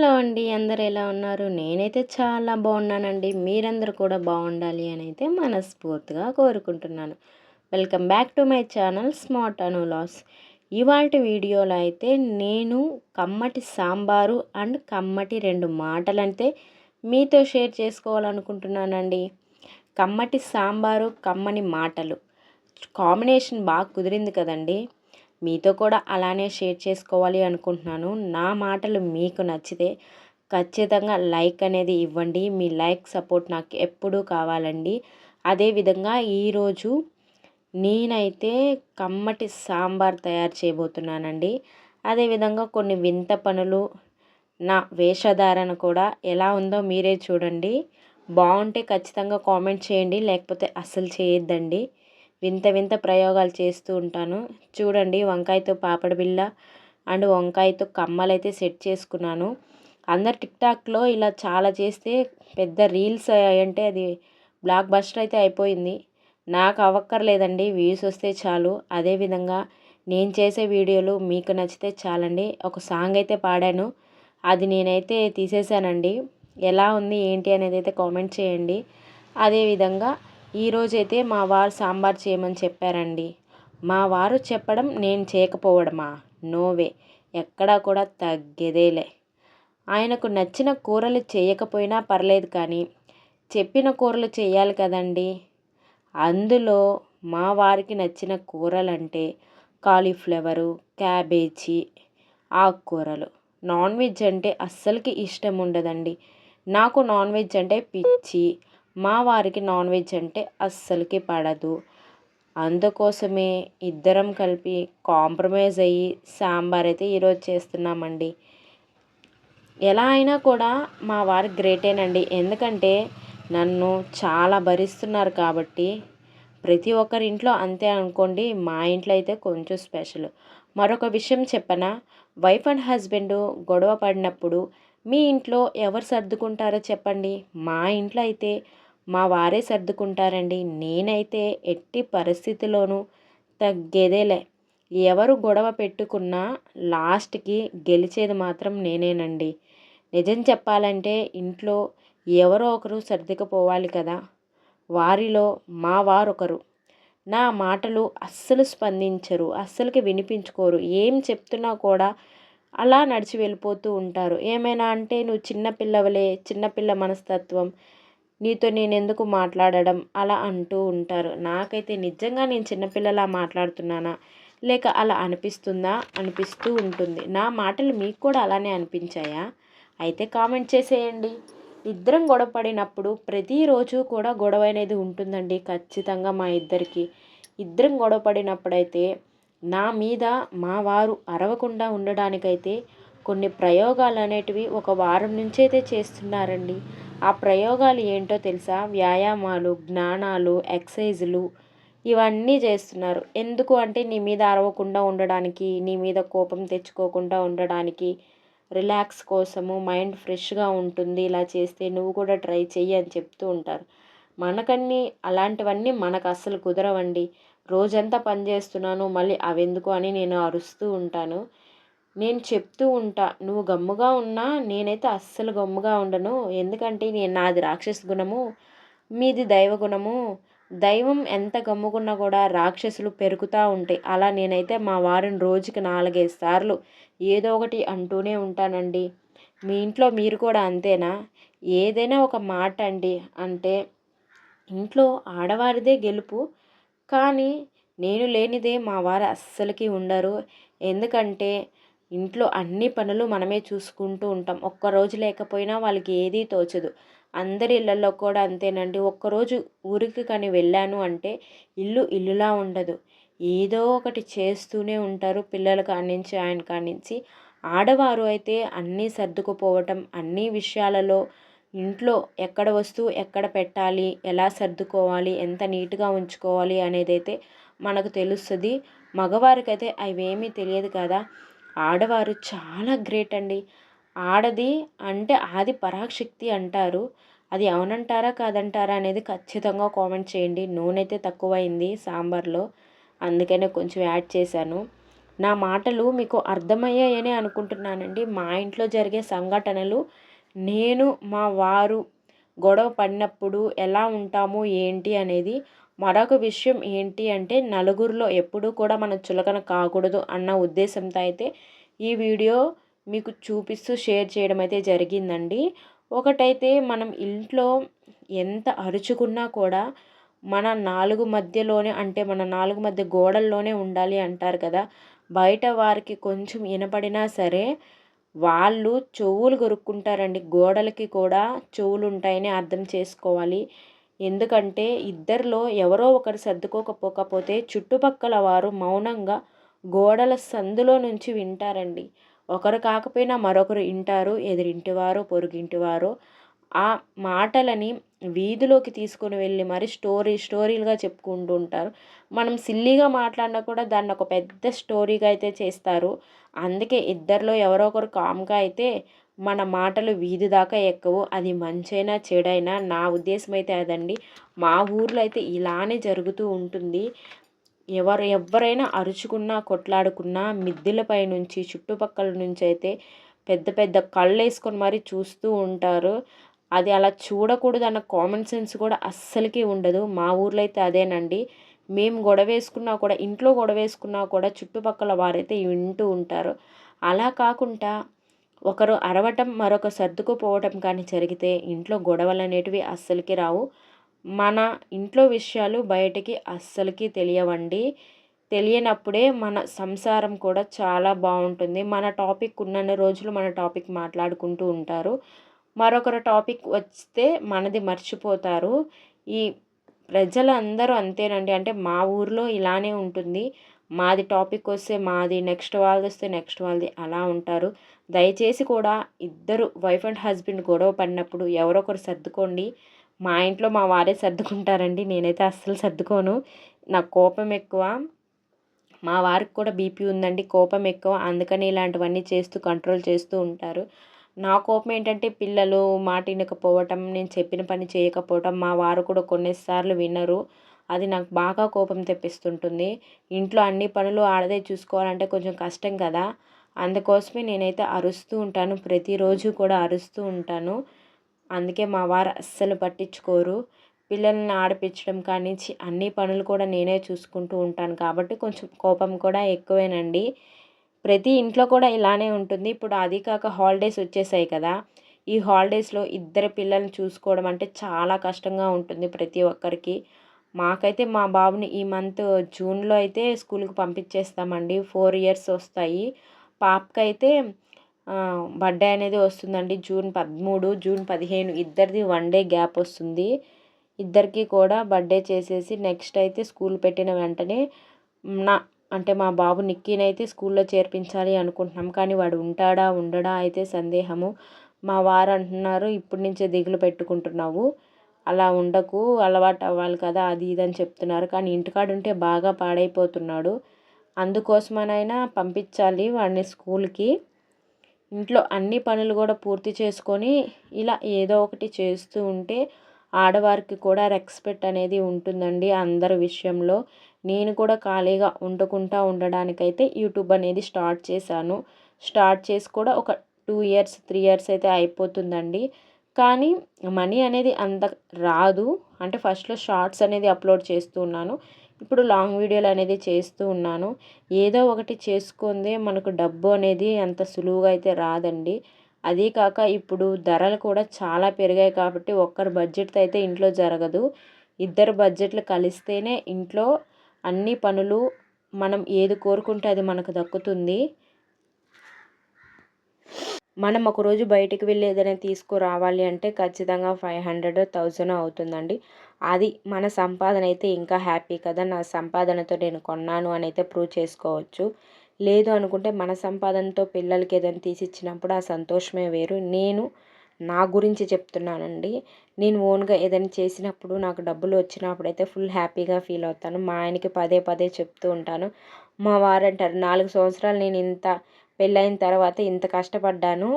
Hello అండి అందరు ఎలా ఉన్నారు? నేనైతే చాలా బాగున్నానండి. మీరందరూ కూడా బాగుండాలి అని అయితే మనస్ఫూర్తిగా కోరుకుంటున్నాను. Welcome back to my channel smart అనులాస్ ఇవాళ వీడియోలో అయితే నేను కమ్మటి సాంబారు అండ్ కమ్మటి రెండు మాటలు అయితే మీతో షేర్ చేసుకోవాలనుకుంటున్నానండి. కమ్మటి సాంబారు కమ్మని మాటలు. కాంబినేషన్ బాగా కుదిరింది కదండి. మీతో కూడా అలానే షేర్ చేసుకోవాలి అనుకుంటున్నాను. నా మాటలు మీకు నచ్చితే ఖచ్చితంగా లైక్ అనేది ఇవ్వండి. మీ లైక్ సపోర్ట్ నాకు ఎప్పుడూ కావాలండి. అదేవిధంగా ఈరోజు నేనైతే కమ్మటి సాంబార్ తయారు చేయబోతున్నానండి. అదేవిధంగా కొన్ని వింత పనులు నా వేషధారణ కూడా ఎలా ఉందో మీరే చూడండి. బాగుంటే ఖచ్చితంగా కామెంట్ చేయండి లేకపోతే అస్సలు చేయొద్దండి. వింత వింత ప్రయోగాలు చేస్తూ ఉంటాను. చూడండి వంకాయతో పాపడ బిళ్ళ అండ్ వంకాయతో కమ్మలు అయితే సెట్ చేసుకున్నాను. అందరు టిక్టాక్లో ఇలా చాలా చేస్తే పెద్ద రీల్స్ అంటే అది బ్లాక్ బస్టర్ అయితే అయిపోయింది. నాకు అవ్వక్కర్లేదండి వ్యూస్ వస్తే చాలు. అదేవిధంగా నేను చేసే వీడియోలు మీకు నచ్చితే చాలండి. ఒక సాంగ్ అయితే పాడాను. అది నేనైతే తీసేసానండి. ఎలా ఉంది ఏంటి అనేది అయితే కామెంట్ చేయండి. అదేవిధంగా ఈరోజైతే మా వారు సాంబార్ చేయమని చెప్పారండి. మా వారు చెప్పడం నేను చేయకపోవడమా? నోవే. ఎక్కడా కూడా తగ్గేదేలే. ఆయనకు నచ్చిన కూరలు చేయకపోయినా పర్లేదు కానీ చెప్పిన కూరలు చేయాలి కదండి. అందులో మా వారికి నచ్చిన కూరలు అంటే కాలీఫ్లవరు క్యాబేజీ ఆకుకూరలు. నాన్ వెజ్ అంటే అస్సలకి ఇష్టం ఉండదండి. నాకు నాన్ వెజ్ అంటే పిచ్చి మా వారికి నాన్ వెజ్ అంటే అస్సలకి పడదు. అందుకోసమే ఇద్దరం కలిపి కాంప్రమైజ్ అయ్యి సాంబార్ అయితే ఈరోజు చేస్తున్నామండి. ఎలా అయినా కూడా మా వారికి గ్రేటేనండి ఎందుకంటే నన్ను చాలా భరిస్తున్నారు కాబట్టి ప్రతి ఒక్కరి ఇంట్లో అంతే అనుకోండి మా ఇంట్లో అయితే కొంచెం స్పెషల్. మరొక విషయం చెప్పనా వైఫ్ అండ్ హస్బెండ్ గొడవ పడినప్పుడు మీ ఇంట్లో ఎవరు సర్దుకుంటారో చెప్పండి. మా ఇంట్లో అయితే మా వారే సర్దుకుంటారండి. నేనైతే ఎట్టి పరిస్థితిలోనూ తగ్గేదేలే. ఎవరు గొడవ పెట్టుకున్నా లాస్ట్కి గెలిచేది మాత్రం నేనేనండి. నిజం చెప్పాలంటే ఇంట్లో ఎవరో ఒకరు సర్దుకుపోవాలి కదా. వారిలో మా వారొకరు. నా మాటలు అస్సలు స్పందించరు అస్సలకి వినిపించుకోరు. ఏం చెప్తున్నా కూడా అలా నడిచి వెళ్ళిపోతూ ఉంటారు. ఏమైనా అంటే నువ్వు చిన్నపిల్లవలే చిన్నపిల్ల మనస్తత్వం నీతో నేను ఎందుకు మాట్లాడడం? అలా అంటూ ఉంటారు. నాకైతే నిజంగా నేను చిన్నపిల్లలా మాట్లాడుతున్నానా? లేక అలా అనిపిస్తుందా? అనిపిస్తూ ఉంటుంది. నా మాటలు మీకు కూడా అలానే అనిపించాయా? అయితే కామెంట్ చేసేయండి. ఇద్దరం గొడవ పడినప్పుడు ప్రతిరోజు కూడా గొడవ అనేది ఉంటుందండి ఖచ్చితంగా మా ఇద్దరికి. ఇద్దరం గొడవ పడినప్పుడైతే నా మీద మా వారు అరవకుండా ఉండడానికైతే కొన్ని ప్రయోగాలు అనేటివి ఒక వారం నుంచి అయితే చేస్తున్నారండి. ఆ ప్రయోగాలు ఏంటో తెలుసా? వ్యాయామాలు జ్ఞానాలు ఎక్సైజులు ఇవన్నీ చేస్తున్నారు. ఎందుకు అంటే నీ మీద అరవకుండా ఉండడానికి నీ మీద కోపం తెచ్చుకోకుండా ఉండడానికి రిలాక్స్ కోసము మైండ్ ఫ్రెష్గా ఉంటుంది ఇలా చేస్తే నువ్వు కూడా ట్రై చెయ్యి అని చెప్తూ ఉంటారు. మనకన్నీ అలాంటివన్నీ మనకు అస్సలు కుదరవండి. రోజంతా పని చేస్తున్నాను మళ్ళీ అవెందుకు అని నేను అరుస్తూ ఉంటాను. నేను చెప్తూ ఉంటా నువ్వు గమ్ముగా ఉన్నా నేనైతే అస్సలు గమ్ముగా ఉండను. ఎందుకంటే నేను నాది రాక్షస గుణము మీది దైవ గుణము. దైవం ఎంత గమ్ముకున్నా కూడా రాక్షసులు పెరుగుతూ ఉంటాయి అలా నేనైతే మా వారిని రోజుకి నాలుగైదు సార్లు ఏదో ఒకటి అంటూనే ఉంటానండి. మీ ఇంట్లో మీరు కూడా అంతేనా? ఏదైనా ఒక మాట అండి. అంటే ఇంట్లో ఆడవారిదే గెలుపు. కానీ నేను లేనిదే మా వారు అస్సలకి ఉండరు. ఎందుకంటే ఇంట్లో అన్ని పనులు మనమే చూసుకుంటూ ఉంటాం. ఒక్కరోజు లేకపోయినా వాళ్ళకి ఏదీ తోచదు. అందరి ఇళ్ళల్లో కూడా అంతేనండి. ఒక్కరోజు ఊరికి కానీ వెళ్ళాను అంటే ఇల్లు ఇల్లులా ఉండదు. ఏదో ఒకటి చేస్తూనే ఉంటారు పిల్లల కానించి ఆయన కానించి. ఆడవారు అయితే అన్నీ సర్దుకుపోవటం అన్ని విషయాలలో ఇంట్లో ఎక్కడ వస్తువు ఎక్కడ పెట్టాలి ఎలా సర్దుకోవాలి ఎంత నీట్గా ఉంచుకోవాలి అనేది అయితే మనకు తెలుస్తుంది. మగవారికైతే అవేమీ తెలియదు కదా. ఆడవారు చాలా గ్రేట్ అండి. ఆడది అంటే ఆది పరాశక్తి అంటారు. అది అవునంటారా కాదంటారా అనేది ఖచ్చితంగా కామెంట్ చేయండి. నూనె అయితే తక్కువైంది సాంబార్లో. అందుకనే కొంచెం యాడ్ చేశాను. నా మాటలు మీకు అర్థమయ్యాయని అనుకుంటున్నానండి. మా ఇంట్లో జరిగే సంఘటనలు నేను మా వారు గొడవ పడినప్పుడు ఎలా ఉంటాము ఏంటి అనేది మరొక విషయం ఏంటి అంటే నలుగురిలో ఎప్పుడూ కూడా మనం చులకన కాకూడదు అన్న ఉద్దేశంతో అయితే ఈ వీడియో మీకు చూపిస్తూ షేర్ చేయడం అయితే జరిగిందండి. ఒకటైతే మనం ఇంట్లో ఎంత అరుచుకున్నా కూడా మన నాలుగు మధ్యలోనే అంటే మన నాలుగు మధ్య గోడల్లోనే ఉండాలి అంటారు కదా. బయట వారికి కొంచెం వినపడినా సరే వాళ్ళు చెవులు కొరుక్కుంటారండి. గోడలకి కూడా చెవులు ఉంటాయని అర్థం చేసుకోవాలి. ఎందుకంటే ఇద్దరిలో ఎవరో ఒకరు సర్దుకోకపోకపోతే చుట్టుపక్కల వారు మౌనంగా గోడల సందులో నుంచి వింటారండి. ఒకరు కాకపోయినా మరొకరు వింటారు ఎదురింటివారు పొరుగింటివారో. ఆ మాటలని వీధిలోకి తీసుకొని వెళ్ళి మరి స్టోరీ స్టోరీలుగా చెప్పుకుంటూ ఉంటారు. మనం సిల్లీగా మాట్లాడినా కూడా దాన్ని ఒక పెద్ద స్టోరీగా అయితే చేస్తారు. అందుకే ఇద్దరిలో ఎవరో ఒకరు కామ్గా అయితే మన మాటలు వీధి దాకా ఎక్కవు. అది మంచైనా చెడైనా నా ఉద్దేశం అయితే అదండి. మా ఊర్లో అయితే ఇలానే జరుగుతూ ఉంటుంది. ఎవరు ఎవరైనా అరుచుకున్నా కొట్లాడుకున్నా మిద్దెలపై నుంచి చుట్టుపక్కల నుంచి అయితే పెద్ద పెద్ద కళ్ళు వేసుకొని మరీ చూస్తూ ఉంటారు. అది అలా చూడకూడదు అన్న కామన్ సెన్స్ కూడా అస్సలకి ఉండదు. మా ఊర్లో అయితే అదేనండి. మేము గొడవ వేసుకున్నా కూడా ఇంట్లో గొడవ వేసుకున్నా కూడా చుట్టుపక్కల వారైతే వింటూ ఉంటారు. అలా కాకుండా ఒకరు అరవటం మరొక సర్దుకుపోవటం కానీ జరిగితే ఇంట్లో గొడవలు అనేటివి అస్సలకి రావు. మన ఇంట్లో విషయాలు బయటికి అస్సలకి తెలియవండి. తెలియనప్పుడే మన సంసారం కూడా చాలా బాగుంటుంది. మన టాపిక్ ఉన్నన్ని రోజులు మన టాపిక్ మాట్లాడుకుంటూ ఉంటారు. మరొకరు టాపిక్ వస్తే మనది మర్చిపోతారు. ఈ ప్రజలందరూ అంతేనండి. అంటే మా ఊర్లో ఇలానే ఉంటుంది. మాది టాపిక్ వస్తే మాది నెక్స్ట్ వాళ్ళది వస్తే నెక్స్ట్ వాళ్ళది అలా ఉంటారు. దయచేసి కూడా ఇద్దరు వైఫ్ అండ్ హస్బెండ్ గొడవ పడినప్పుడు ఎవరొకరు సర్దుకోండి. మా ఇంట్లో మా వారే సర్దుకుంటారండి. నేనైతే అస్సలు సర్దుకోను. నాకు కోపం ఎక్కువ. మా వారికి కూడా బీపీ ఉందండి. కోపం ఎక్కువ. అందుకని ఇలాంటివన్నీ చేస్తూ కంట్రోల్ చేస్తూ ఉంటారు. నా కోపం ఏంటంటే పిల్లలు మాట వినకపోవటం నేను చెప్పిన పని చేయకపోవటం మా వారు కూడా కొన్నిసార్లు వినరు. అది నాకు బాగా కోపం తెప్పిస్తుంటుంది. ఇంట్లో అన్ని పనులు ఆడదే చూసుకోవాలంటే కొంచెం కష్టం కదా. అందుకోసమే నేనైతే అరుస్తూ ఉంటాను. ప్రతిరోజు కూడా అరుస్తూ ఉంటాను. అందుకే మా వారు అస్సలు పట్టించుకోరు. పిల్లల్ని ఆడిపించడం కానించి అన్ని పనులు కూడా నేనే చూసుకుంటూ ఉంటాను. కాబట్టి కొంచెం కోపం కూడా ఎక్కువేనండి. ప్రతి ఇంట్లో కూడా ఇలానే ఉంటుంది. ఇప్పుడు అది కాక హాలిడేస్ వచ్చేసాయి కదా. ఈ హాలిడేస్లో ఇద్దరు పిల్లల్ని చూసుకోవడం అంటే చాలా కష్టంగా ఉంటుంది ప్రతి ఒక్కరికి. మాకైతే మా బాబుని ఈ మంత్ జూన్లో అయితే స్కూల్కి పంపించేస్తామండి. ఫోర్ ఇయర్స్ వస్తాయి. పాపకైతే బర్త్డే అనేది వస్తుందండి. జూన్ పదమూడు జూన్ పదిహేను ఇద్దరిది వన్ డే గ్యాప్ వస్తుంది. ఇద్దరికి కూడా బర్త్డే చేసేసి నెక్స్ట్ అయితే స్కూల్ పెట్టిన వెంటనే నా అంటే మా బాబు నిక్కీనైతే స్కూల్లో చేర్పించాలి అనుకుంటున్నాం. కానీ వాడు ఉంటాడా ఉండడా అయితే సందేహము. మా వారు అంటున్నారు ఇప్పటి నుంచే దిగులు పెట్టుకుంటున్నావు. అలా ఉండకు అలవాటు అవ్వాలి కదా అది ఇది అని చెప్తున్నారు. కానీ ఇంటికాడుంటే బాగా పాడైపోతున్నాడు. అందుకోసమనైనా పంపించాలి వాడిని స్కూల్కి. ఇంట్లో అన్ని పనులు కూడా పూర్తి చేసుకొని ఇలా ఏదో ఒకటి చేస్తూ ఉంటే ఆడవారికి కూడా రెస్పెక్ట్ అనేది ఉంటుందండి అందరి విషయంలో. నేను కూడా ఖాళీగా వండుకుంటా ఉండడానికైతే యూట్యూబ్ అనేది స్టార్ట్ చేశాను. స్టార్ట్ చేసి కూడా ఒక టూ ఇయర్స్ త్రీ ఇయర్స్ అయితే అయిపోతుందండి. కానీ మనీ అనేది అంత రాదు. అంటే ఫస్ట్లో షార్ట్స్ అనేది అప్లోడ్ చేస్తూ ఉన్నాను. ఇప్పుడు లాంగ్ వీడియోలు అనేది చేస్తూ ఉన్నాను. ఏదో ఒకటి చేసుకుందే మనకు డబ్బు అనేది అంత సులువుగా అయితే రాదండి. అదీ కాక ఇప్పుడు ధరలు కూడా చాలా పెరిగాయి కాబట్టి ఒక్కరి బడ్జెట్తో అయితే ఇంట్లో జరగదు. ఇద్దరు బడ్జెట్లు కలిస్తేనే ఇంట్లో అన్ని పనులు మనం ఏది కోరుకుంటే అది మనకు దక్కుతుంది. మనం ఒకరోజు బయటికి వెళ్ళి ఏదైనా తీసుకురావాలి అంటే ఖచ్చితంగా ఫైవ్ హండ్రెడ్ థౌజండ్ అవుతుందండి. అది మన సంపాదన అయితే ఇంకా హ్యాపీ కదా. నా సంపాదనతో నేను కొన్నాను అని అయితే ప్రూవ్ చేసుకోవచ్చు. లేదు అనుకుంటే మన సంపాదనతో పిల్లలకి ఏదైనా తీసిచ్చినప్పుడు ఆ సంతోషమే వేరు. నేను నా గురించి చెప్తున్నానండి. నేను ఓన్గా ఏదైనా చేసినప్పుడు నాకు డబ్బులు వచ్చినప్పుడు అయితే ఫుల్ హ్యాపీగా ఫీల్ అవుతాను. మా ఆయనకి పదే పదే చెప్తూ ఉంటాను. మా వారు అంటారు నాలుగు సంవత్సరాలు నేను ఇంత పెళ్ళైన తర్వాత ఇంత కష్టపడ్డాను.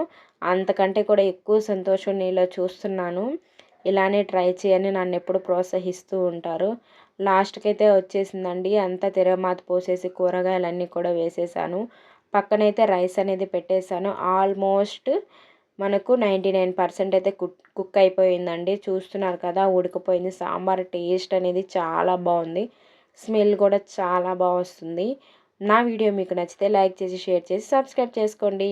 అంతకంటే కూడా ఎక్కువ సంతోషం నీలో చూస్తున్నాను. ఇలానే ట్రై చేయని నన్ను ఎప్పుడు ప్రోత్సహిస్తూ ఉంటారు. లాస్ట్కి అయితే వచ్చేసిందండి. అంతా తిరగమాత పోసేసి కూరగాయలన్నీ కూడా వేసేసాను. పక్కనైతే రైస్ అనేది పెట్టేశాను. ఆల్మోస్ట్ మనకు నైంటీ నైన్ పర్సెంట్ అయితే కుక్ కుక్ అయిపోయిందండి. చూస్తున్నారు కదా ఉడికిపోయింది. సాంబార్ టేస్ట్ అనేది చాలా బాగుంది. స్మెల్ కూడా చాలా బాగా వస్తుంది. నా వీడియో మీకు నచ్చితే లైక్ చేసి షేర్ చేసి సబ్స్క్రైబ్ చేసుకోండి.